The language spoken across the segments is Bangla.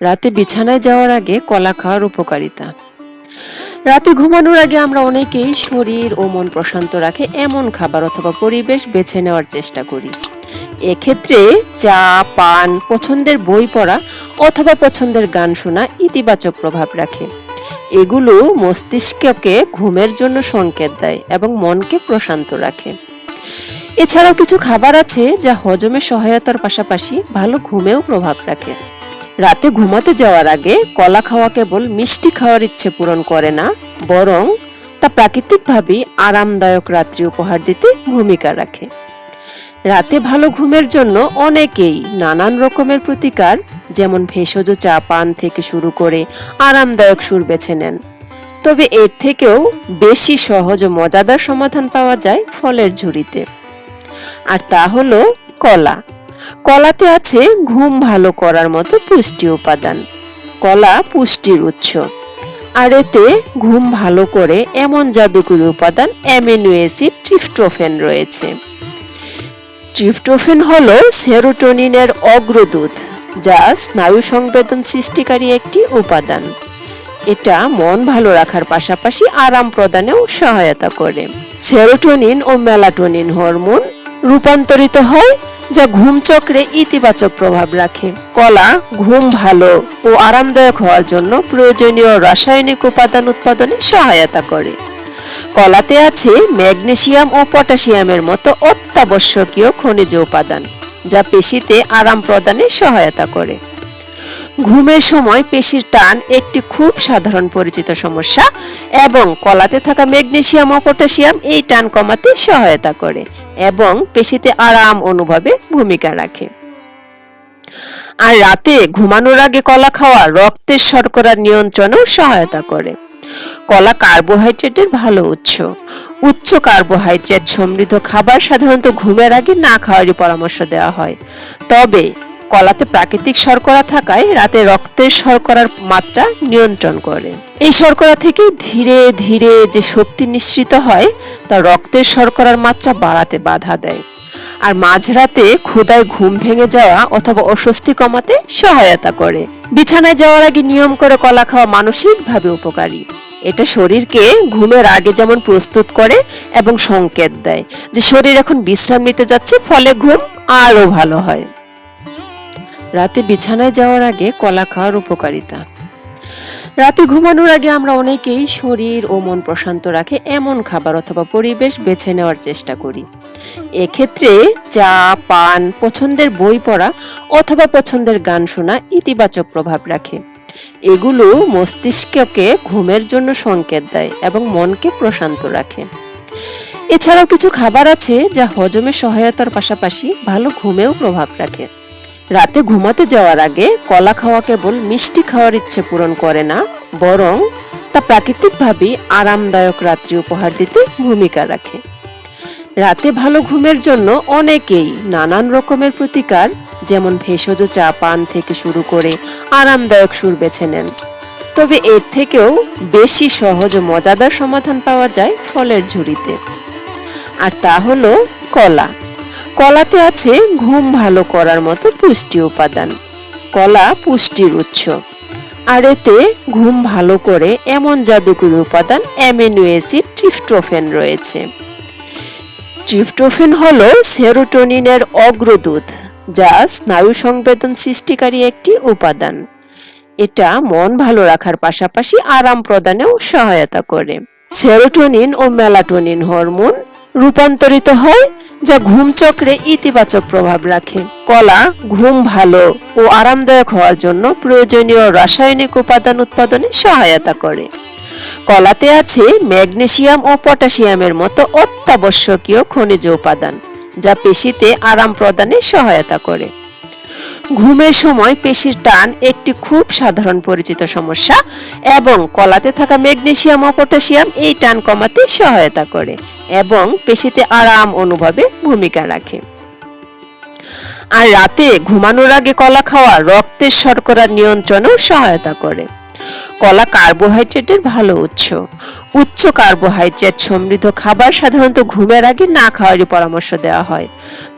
রাতে বিছানায় যাওয়ার আগে কলা খাওয়ার উপকারিতা। রাতে ঘুমানোর আগে আমরা অনেকেই শরীর ও মন প্রশান্ত রাখে এমন খাবার অথবা পরিবেশ বেছে নেওয়ার চেষ্টা করি। এক্ষেত্রে চা, পান, পছন্দের বই পড়া অথবা পছন্দের গান শোনা ইতিবাচক প্রভাব রাখে। এগুলো মস্তিষ্ককে ঘুমের জন্য সংকেত দেয় এবং মনকে প্রশান্ত রাখে। এছাড়াও কিছু খাবার আছে যা হজমে সহায়তার পাশাপাশি ভালো ঘুমেও প্রভাব রাখে। রাতে ঘুমাতে যাওয়ার আগে কলা খাওয়া কেবল মিষ্টি খাওয়ার ইচ্ছে পূরণ করে না, বরং তা প্রাকৃতিকভাবেই আরামদায়ক রাত্রি উপহার দিতে ভূমিকা রাখে। রাতে ভালো ঘুমের জন্য অনেকেই নানান রকমের প্রতিকার, যেমন ভেষজ চা পান থেকে শুরু করে আরামদায়ক সুর বেছে নেন। তবে এর থেকেও বেশি সহজ ও মজাদার সমাধান পাওয়া যায় ফলের ঝুড়িতে। আর তা হলো কলা। কলাতে আছে ঘুম ভালো করার মতো পুষ্টি উপাদান। কলা পুষ্টির উৎস। আর এতে ঘুম ভালো করে এমন জাদুকরী উপাদান অ্যামিনো অ্যাসিড ট্রিপ্টোফেন রয়েছে। ট্রিপ্টোফেন হলো সেরোটোনিনের অগ্রদূত, যা স্নায়ু সংবেদন সৃষ্টিকারী একটি উপাদান। এটা মন ভালো রাখার পাশাপাশি আরাম প্রদানেও সহায়তা করে। সেরোটোনিন ও মেলাটোনিন হরমোন রূপান্তরিত হয় যা ঘুম চক্রে ইতিবাচক প্রভাব রাখে। কলা ঘুম ভালো ও আরামদায়ক হওয়ার জন্য প্রয়োজনীয় রাসায়নিক উপাদান উৎপাদনে সহায়তা করে। কলাতে আছে ম্যাগনেসিয়াম ও পটাশিয়ামের মতো অত্যাবশ্যকীয় খনিজ উপাদান, যা পেশিতে আরাম প্রদানে সহায়তা করে। ঘুমের সময় পেশির টান একটি খুব সাধারণ পরিচিত সমস্যা এবং কলাতে থাকা ম্যাগনেসিয়াম ও পটাশিয়াম এই টান কমাতে সহায়তা করে। এবং পেশিতে আরাম অনুভবে ভূমিকা রাখে। আর রাতে ঘুমানোর আগে কলা খাওয়া রক্তের শর্করা নিয়ন্ত্রণেও সহায়তা করে। কলা কার্বোহাইড্রেটের ভালো উৎস। উচ্চ কার্বোহাইড্রেট সমৃদ্ধ খাবার সাধারণত ঘুমের আগে না খাওয়ারই পরামর্শ দেওয়া হয়। তবে কলাতে প্রাকৃতিক শর্করা থাকায় রাতে রক্তের শর্করার মাত্রা নিয়ন্ত্রণ করে। এই শর্করা থেকে ধীরে ধীরে যে শক্তি নিঃসৃত হয়, তা রক্তের শর্করার মাত্রা বাড়াতে বাধা দেয়। আর মাঝরাতে ক্ষুদায় ঘুম ভেঙে যাওয়া অথবা অস্বস্তি কমাতে সহায়তা করে। বিছানায় যাওয়ার আগে নিয়ম করে কলা খাওয়া মানসিকভাবে উপকারী। এটা শরীরকে ঘুমের আগে যেমন প্রস্তুত করে এবং সংকেত দেয় যে শরীর এখন বিশ্রাম নিতে যাচ্ছে, ফলে ঘুম আরও ভালো হয়। রাতে বিছানায় যাওয়ার আগে কলা খাওয়ার উপকারিতা। রাতে ঘুমানোর আগে আমরা অনেকেই শরীর ও মন প্রশান্ত রাখে এমন খাবার অথবা পরিবেশ বেছে নেওয়ার চেষ্টা করি। এক্ষেত্রে চা, পান, পছন্দের বই পড়া অথবা পছন্দের গান শোনা ইতিবাচক প্রভাব রাখে। এগুলো মস্তিষ্ককে ঘুমের জন্য সংকেত দেয় এবং মনকে প্রশান্ত রাখে। এছাড়াও কিছু খাবার আছে যা হজমে সহায়তার পাশাপাশি ভালো ঘুমেও প্রভাব রাখে। রাতে ঘুমাতে যাওয়ার আগে কলা খাওয়া কেবল মিষ্টি খাওয়ার ইচ্ছে পূরণ করে না, বরং তা প্রাকৃতিকভাবেই আরামদায়ক রাত্রি উপহার দিতে ভূমিকা রাখে। রাতে ভালো ঘুমের জন্য অনেকেই নানান রকমের প্রতিকার, যেমন ভেষজ চা পান থেকে শুরু করে আরামদায়ক সুর বেছে নেন। তবে এর থেকেও বেশি সহজ মজাদার সমাধান পাওয়া যায় ফলের ঝুড়িতে। আর তা হলো কলা। কলাতে আছে ঘুম ভালো করার মতো পুষ্টি উপাদান। কলা পুষ্টির উৎস। আর এতে ঘুম ভালো করে এমন জাদুকরী উপাদান অ্যামিনো অ্যাসিড ট্রিপ্টোফেন রয়েছে। ট্রিপ্টোফেন হলো সেরোটোনিনের অগ্রদূত, যা স্নায়ু সংবেদন সৃষ্টিকারী একটি উপাদান। এটা মন ভালো রাখার পাশাপাশি আরাম প্রদানেও সহায়তা করে। সেরোটোনিন ও মেলাটোনিন হরমোন রূপান্তরিত হয়, যা ঘুম চক্রে ইতিবাচক প্রভাব রাখে। কলা ঘুম ভালো ও আরামদায়ক হওয়ার জন্য প্রয়োজনীয় রাসায়নিক উপাদান উৎপাদনে সহায়তা করে। কলাতে আছে ম্যাগনেশিয়াম ও পটাশিয়ামের মতো অত্যাবশ্যকীয় খনিজ উপাদান, যা পেশিতে আরাম প্রদানে সহায়তা করে। ঘুমের সময় পেশির টান একটি খুব সাধারণ পরিচিত সমস্যা এবং কলাতে থাকা ম্যাগনেসিয়াম ও পটাশিয়াম এই টান কমাতে সহায়তা করে এবং পেশিতে আরাম অনুভবে ভূমিকা রাখে। আর রাতে ঘুমানোর আগে কলা খাওয়া রক্তের শর্করার নিয়ন্ত্রণেও সহায়তা করে। কলা কার্বোহাইড্রেটের ভালো উৎস। উচ্চ কার্বোহাইড্রেট সমৃদ্ধ খাবার সাধারণত ঘুমের আগে না খাওয়ারই পরামর্শ দেওয়া হয়।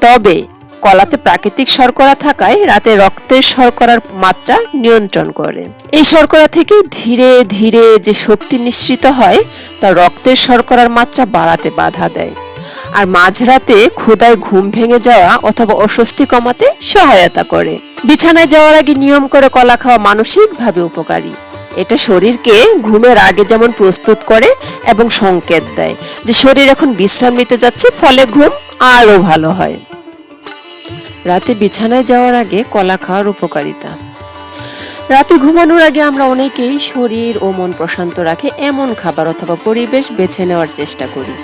তবে কলাতে প্রাকৃতিক শর্করা থাকায় রাতে রক্তের শর্করার মাত্রা নিয়ন্ত্রণ করে। এই শর্করা থেকে ধীরে ধীরে যে শক্তি নিঃসৃত হয়, তা রক্তের শর্করার মাত্রা বাড়াতে বাধা দেয়। আর মাঝরাতে ক্ষুদায় ঘুম ভেঙে যাওয়া অথবা অস্বস্তি কমাতে সহায়তা করে। বিছানায় যাওয়ার আগে নিয়ম করে কলা খাওয়া মানসিকভাবে উপকারী। এটা শরীরকে ঘুমের আগে যেমন প্রস্তুত করে এবং সংকেত দেয় যে শরীর এখন বিশ্রাম নিতে যাচ্ছে, ফলে ঘুম আরও ভালো হয়। রাতে বিছানায় যাওয়ার আগে কলা খাওয়ার উপকারিতা। রাতে ঘুমানোর আগে আমরা অনেকেই শরীর ও মন প্রশান্ত রাখে এমন খাবার অথবা পরিবেশ বেছে নেওয়ার চেষ্টা করি।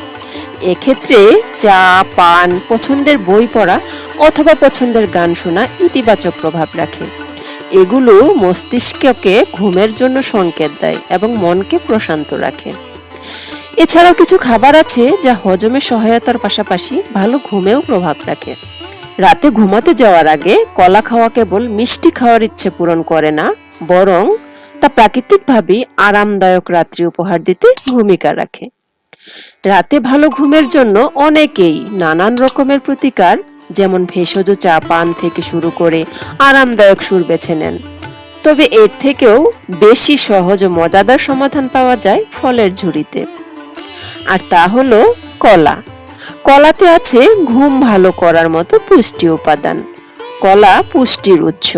এক্ষেত্রে চা, পান, পছন্দের বই পড়া অথবা পছন্দের গান শোনা ইতিবাচক প্রভাব রাখে। এগুলো মস্তিষ্ককে ঘুমের জন্য সংকেত দেয় এবং মনকে প্রশান্ত রাখে। এছাড়াও কিছু খাবার আছে যা হজমে সহায়তার পাশাপাশি ভালো ঘুমেও প্রভাব রাখে। রাতে ঘুমাতে যাওয়ার আগে কলা খাওয়া কেবল মিষ্টি খাওয়ার ইচ্ছে পূরণ করে না, বরং তা প্রাকৃতিকভাবেই আরামদায়ক রাত্রি উপহার দিতে ভূমিকা রাখে। রাতে ভালো ঘুমের জন্য অনেকেই নানান রকমের প্রতিকার, যেমন ভেষজ চা পান থেকে শুরু করে আরামদায়ক সুর বেছে নেন। তবে এর থেকেও বেশি সহজ ও মজাদার সমাধান পাওয়া যায় ফলের ঝুড়িতে। আর তা হলো কলা। কলাতে আছে ঘুম ভালো করার মতো পুষ্টি উপাদান। কলা পুষ্টির উৎস।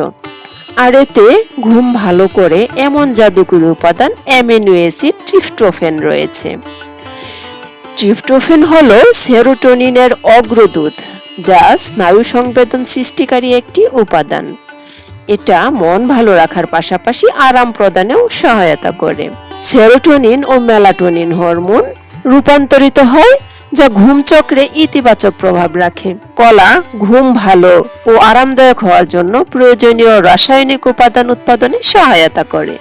আর এতে ঘুম ভালো করে এমন জাদুকরী উপাদান অ্যামিনো অ্যাসিড ট্রিপ্টোফেন রয়েছে। ট্রিপ্টোফেন হলো সেরোটোনিনের অগ্রদূত, যা স্নায়ু সংবেদন সৃষ্টিকারী একটি উপাদান। এটা মন ভালো রাখার পাশাপাশি আরাম প্রদানেও সহায়তা করে। সেরোটোনিন ও মেলাটোনিন হরমোন রূপান্তরিত হয় যা ঘুম চক্রে ইতিবাচক প্রভাব রাখে। কলা ঘুম ভালো ও আরামদায়ক হওয়ার জন্য প্রয়োজনীয় রাসায়নিক উপাদান উৎপাদনে সহায়তা করে।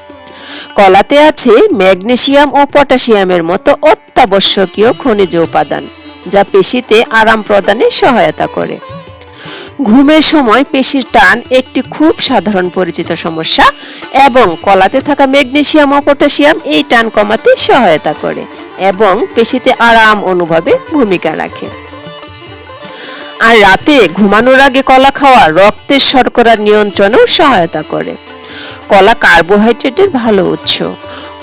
কলাতে আছে ম্যাগনেসিয়াম ও পটাশিয়ামের মতো অত্যাবশ্যকীয় খনিজ উপাদান, যা পেশিতে আরাম প্রদানে সহায়তা করে। ঘুমের সময় পেশির টান একটি খুব সাধারণ পরিচিত সমস্যা এবং কলাতে থাকা ম্যাগনেসিয়াম ও পটাশিয়াম এই টান কমাতে সহায়তা করে। এবং পেশিতে আরাম অনুভবে ভূমিকা রাখে। আর রাতে ঘুমানোর আগে কলা খাওয়া রক্তের শর্করা নিয়ন্ত্রণেও সহায়তা করে। কলা কার্বোহাইড্রেটের ভালো উৎস।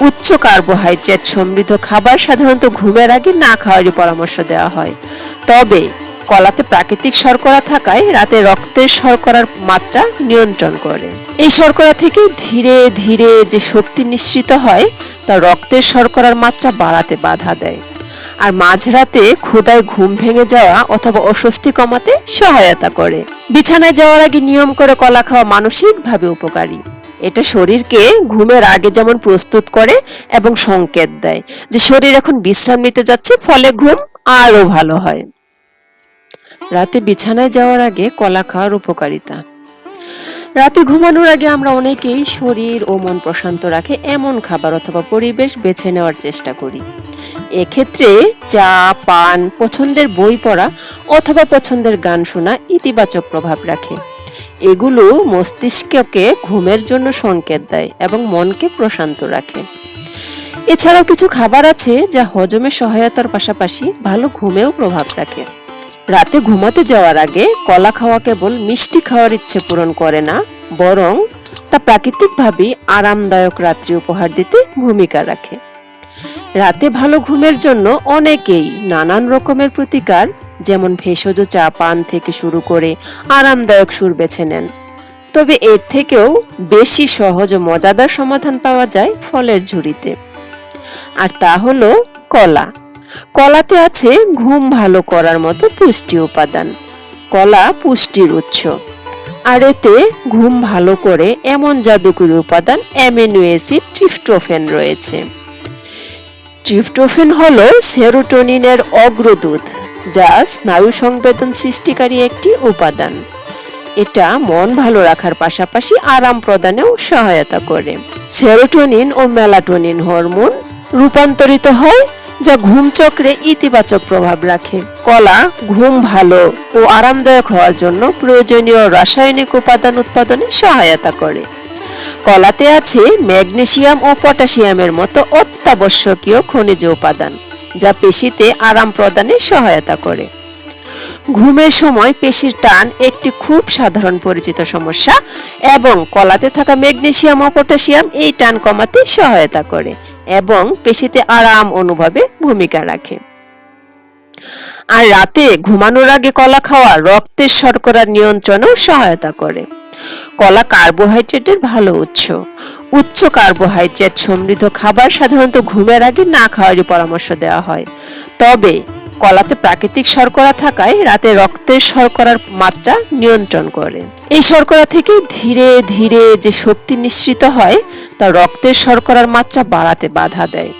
উচ্চ কার্বোহাইড্রেট সমৃদ্ধ খাবার সাধারণত ঘুমের আগে না খাওয়ারই পরামর্শ দেওয়া হয়। তবে কলাতে প্রাকৃতিক শর্করা থাকায় রাতে রক্তের শর্করার মাত্রা নিয়ন্ত্রণ করে। এই শর্করা থেকে ধীরে ধীরে যে শক্তি নিঃসৃত হয় তা রক্তের শর্করার মাত্রা বাড়াতে বাধা দেয়। আর মাঝরাতে ক্ষুদায় ঘুম ভেঙে যাওয়া অথবা অস্বস্তি কমাতে সহায়তা করে। বিছানায় যাওয়ার আগে নিয়ম করে কলা খাওয়া মানসিকভাবে উপকারী। এটা শরীরকে ঘুমের আগে যেমন প্রস্তুত করে এবং সংকেত দেয় যে শরীর এখন বিশ্রাম নিতে যাচ্ছে, ফলে ঘুম আরও ভালো হয়। রাতে বিছানায় যাওয়ার আগে কলা খাওয়ার উপকারিতা। রাতে ঘুমানোর আগে আমরা অনেকেই শরীর ও মন প্রশান্ত রাখে, এমন খাবার অথবা পরিবেশ বেছে নেওয়ার চেষ্টা করি। এক্ষেত্রে চা, পান, পছন্দের বই পড়া অথবা পছন্দের গান শোনা ইতিবাচক প্রভাব রাখে। এগুলো মস্তিষ্ককে ঘুমের জন্য সংকেত দেয় এবং মনকে প্রশান্ত রাখে। এছাড়াও কিছু খাবার আছে যা হজমে সহায়তার পাশাপাশি ভালো ঘুমেও প্রভাব রাখে। রাতে ঘুমাতে যাওয়ার আগে কলা খাওয়া কেবল মিষ্টি খাওয়ার ইচ্ছে পূরণ করে না, বরং তা প্রাকৃতিকভাবেই আরামদায়ক রাত্রি উপহার দিতে ভূমিকা রাখে। রাতে ভালো ঘুমের জন্য অনেকেই নানান রকমের প্রতিকার, যেমন ভেষজ চা পান থেকে শুরু করে আরামদায়ক সুর বেছে নেন। তবে এর থেকেও বেশি সহজ ও মজাদার সমাধান পাওয়া যায় ফলের ঝুড়িতে। আর তা হলো কলা। কলাতে আছে ঘুম ভালো করার মতো পুষ্টি উপাদান। কলা পুষ্টির উৎস। আর এতে ঘুম ভালো করে এমন জাদুকরী উপাদান অ্যামিনো অ্যাসিড ট্রিপ্টোফেন রয়েছে। ট্রিপ্টোফেন হলো সেরোটোনিনের অগ্রদূত, যা স্নায়ু সংবেদন সৃষ্টিকারী একটি উপাদান। এটা মন ভালো রাখার পাশাপাশি আরাম প্রদানেও সহায়তা করে। সেরোটোনিন ও মেলাটোনিন হরমোন রূপান্তরিত হয় যা ঘুম চক্রে ইতিবাচক প্রভাব রাখে। কলা ঘুম ভালো ও আরামদায়ক হওয়ার জন্য প্রয়োজনীয় রাসায়নিক উপাদান উৎপাদনে সহায়তা করে। কলাতে আছে ম্যাগনেসিয়াম ও পটাশিয়ামের মতো অত্যাবশ্যকীয় খনিজ উপাদান, যা পেশিতে আরাম প্রদানে সহায়তা করে। ঘুমের সময় পেশির টান একটি খুব সাধারণ পরিচিত সমস্যা এবং কলাতে থাকা ম্যাগনেসিয়াম ও পটাশিয়াম এই টান কমাতে সহায়তা করে। এবং পেশিতে আরাম অনুভবে ভূমিকা রাখে। আর রাতে ঘুমানোর আগে কলা খাওয়া রক্তের শর্করা নিয়ন্ত্রণেও সহায়তা করে। কলা কার্বোহাইড্রেটের ভালো উৎস। উচ্চ কার্বোহাইড্রেট সমৃদ্ধ খাবার সাধারণত ঘুমের আগে না খাওয়ারই পরামর্শ দেওয়া হয়। তবে কলাতে প্রাকৃতিক শর্করা থাকায় রাতে রক্তের শর্করার মাত্রা নিয়ন্ত্রণ করে। এই শর্করা থেকে ধীরে ধীরে যে শক্তি নিঃসৃত হয় তা রক্তের শর্করার মাত্রা বাড়াতে বাধা দেয়।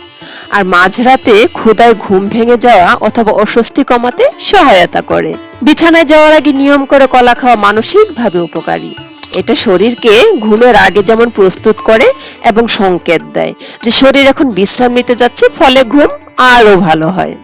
আর মাঝরাতে ক্ষুদায় ঘুম ভেঙে যাওয়া অথবা অস্বস্তি কমাতে সহায়তা করে। বিছানায় যাওয়ার আগে নিয়ম করে কলা খাওয়া মানসিকভাবে উপকারী। এটা শরীরকে ঘুমের আগে যেমন প্রস্তুত করে এবং সংকেত দেয় যে শরীর এখন বিশ্রাম নিতে যাচ্ছে, ফলে ঘুম আরও ভালো হয়।